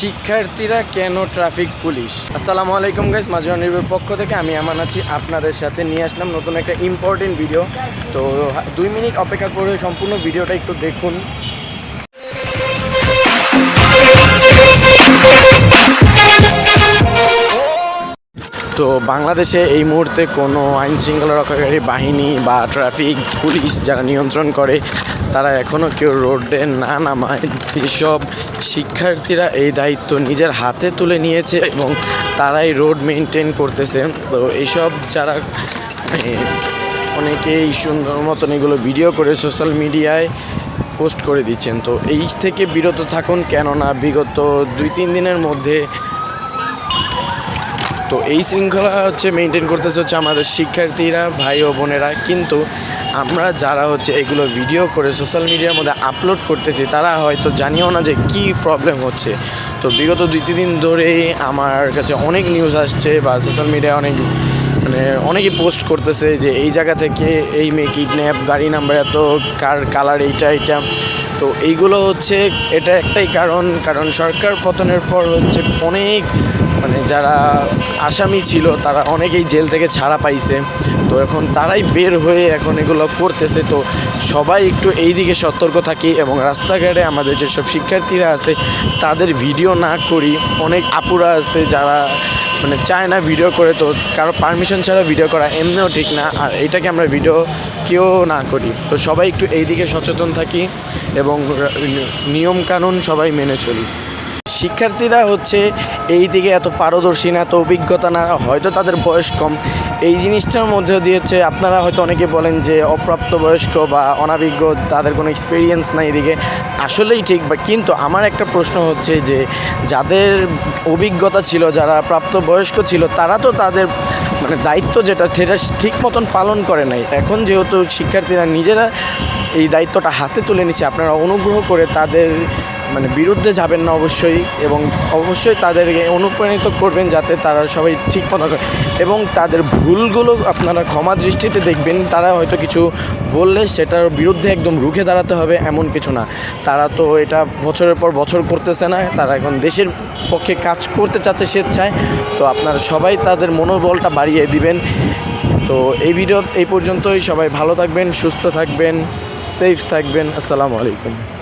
শিক্ষার্থীরা কেন traffic police? আসসালামু আলাইকুম গাইস মাজনিবের পক্ষ থেকে আমি এমন আছি, আপনাদের সাথে নিয়ে আসলাম নতুন একটা ইম্পর্টেন্ট ভিডিও তো দুই মিনিট অপেক্ষা করে সম্পূর্ণ ভিডিওটা একটু দেখুন। তো বাংলাদেশে এই মুহূর্তে কোনো আইন শৃঙ্খলা রক্ষাকারী বাহিনী বা ট্রাফিক পুলিশ যারা নিয়ন্ত্রণ করে তারা এখনও কেউ রোডে না নামায়। যেসব শিক্ষার্থীরা এই দায়িত্ব নিজের হাতে তুলে নিয়েছে এবং তারাই রোড মেনটেন করতেছে। তো এইসব যারা মানে, অনেকেই সুন্দর মতন এগুলো ভিডিও করে সোশ্যাল মিডিয়ায় পোস্ট করে দিচ্ছেন। তো এই থেকে বিরত থাকুন কেননা বিগত দুই তিন দিনের মধ্যে তো এই শৃঙ্খলা হচ্ছে মেনটেন করতেছে হচ্ছে আমাদের শিক্ষার্থীরা, ভাই ও বোনেরা। কিন্তু আমরা যারা হচ্ছে এগুলো ভিডিও করে সোশ্যাল মিডিয়ার মধ্যে আপলোড করতেছি, তারা হয়তো জানিও না যে কি প্রবলেম হচ্ছে। তো বিগত দুই, তিন দিন ধরেই আমার কাছে অনেক নিউজ আসছে বা সোশ্যাল মিডিয়ায় অনেক মানে অনেকেই পোস্ট করতেছে যে এই জায়গা থেকে এই মেয়ে কিডন্যাপ গাড়ি নাম্বার এত, কার কালার এইটা এইটা। তো এইগুলো হচ্ছে, এটা একটাই কারণ। কারণ সরকার পতনের পর হচ্ছে অনেক মানে যারা আসামি ছিল, তারা অনেকেই জেল থেকে ছাড়া পাইছে। তো এখন তারাই বের হয়ে এখন এগুলো করতেছে। তো সবাই একটু এই দিকে সতর্ক থাকি এবং রাস্তাঘাটে আমাদের যেসব শিক্ষার্থীরা আছে, তাদের ভিডিও না করি। অনেক আপুরা আছে যারা মানে চায় না ভিডিও করে। তো কারও পারমিশন ছাড়া ভিডিও করা এমনিও ঠিক না। আর এটাকে আমরা ভিডিও কেউ না করি। তো সবাই একটু এই দিকে সচেতন থাকি এবং নিয়ম কানুন সবাই মেনে চলি। শিক্ষার্থীরা হচ্ছে এই দিকে এত পারদর্শী না, এত অভিজ্ঞতা না, হয়তো তাদের বয়স কম। এই জিনিসটার মধ্যে দিয়ে হচ্ছে আপনারা হয়তো অনেকে বলেন যে অপ্রাপ্ত বয়স্ক বা অনাভিজ্ঞ, তাদের কোনো এক্সপিরিয়েন্স নাই এদিকে। আসলেই ঠিক বা কিন্তু আমার একটা প্রশ্ন হচ্ছে যে যাদের অভিজ্ঞতা ছিল, যারা প্রাপ্ত বয়স্ক ছিল, তারা তো তাদের মানে দায়িত্ব যেটা, সেটা ঠিক মতন পালন করে নাই। এখন যেহেতু শিক্ষার্থীরা নিজেরা এই দায়িত্বটা হাতে তুলে নিচ্ছে আপনারা অনুগ্রহ করে তাদের মানে বিরুদ্ধে যাবেন না অবশ্যই এবং অবশ্যই তাদেরকে অনুপ্রাণিত করবেন যাতে তারা সবাই ঠিক মতো করে। এবং তাদের ভুলগুলো আপনারা ক্ষমা দৃষ্টিতে দেখবেন, তারা হয়তো কিছু বললে সেটার বিরুদ্ধে একদম রুখে দাঁড়াতে হবে এমন কিছু না। তারা তো এটা বছরের পর বছর করতেছে না, তারা এখন দেশের পক্ষে কাজ করতে চাচ্ছে স্বেচ্ছায়, তো আপনারা সবাই তাদের মনোবলটা বাড়িয়ে দিবেন। তো এই ভিডিও এই পর্যন্তই, সবাই ভালো থাকবেন, সুস্থ থাকবেন সেফ থাকবেন, আসসালামু আলাইকুম।